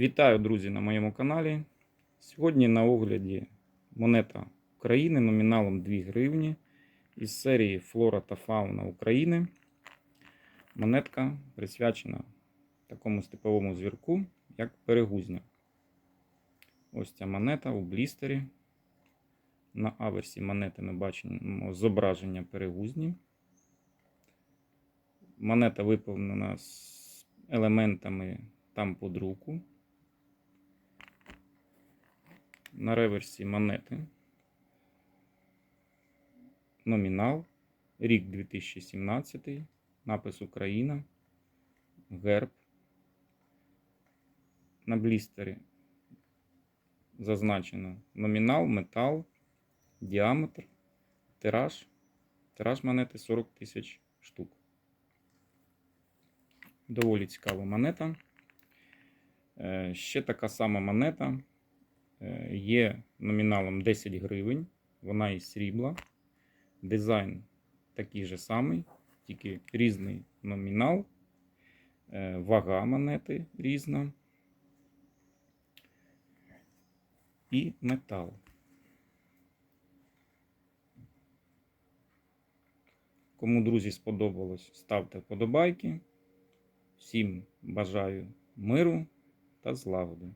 Вітаю, друзі, на моєму каналі. Сьогодні на огляді монета України номіналом 2 гривні із серії Флора та Фауна України. Монетка присвячена такому степовому звірку, як перегузня. Ось ця монета у блістері. На аверсі монети ми бачимо зображення перегузні. Монета виповнена з елементами там под На реверсі монети. Номінал. Рік 2017. Напис Україна. Герб. На блістері зазначено номінал, метал, діаметр, тираж. Тираж монети 40 тисяч штук. Доволі цікава монета. Е, Ще така сама монета є номіналом 10 гривень. Вона із срібла. Дизайн такий же самий, тільки різний номінал. Е, Вага монети різна. І метал. Кому, друзі, сподобалось, ставте вподобайки. Всім бажаю миру та злагоди.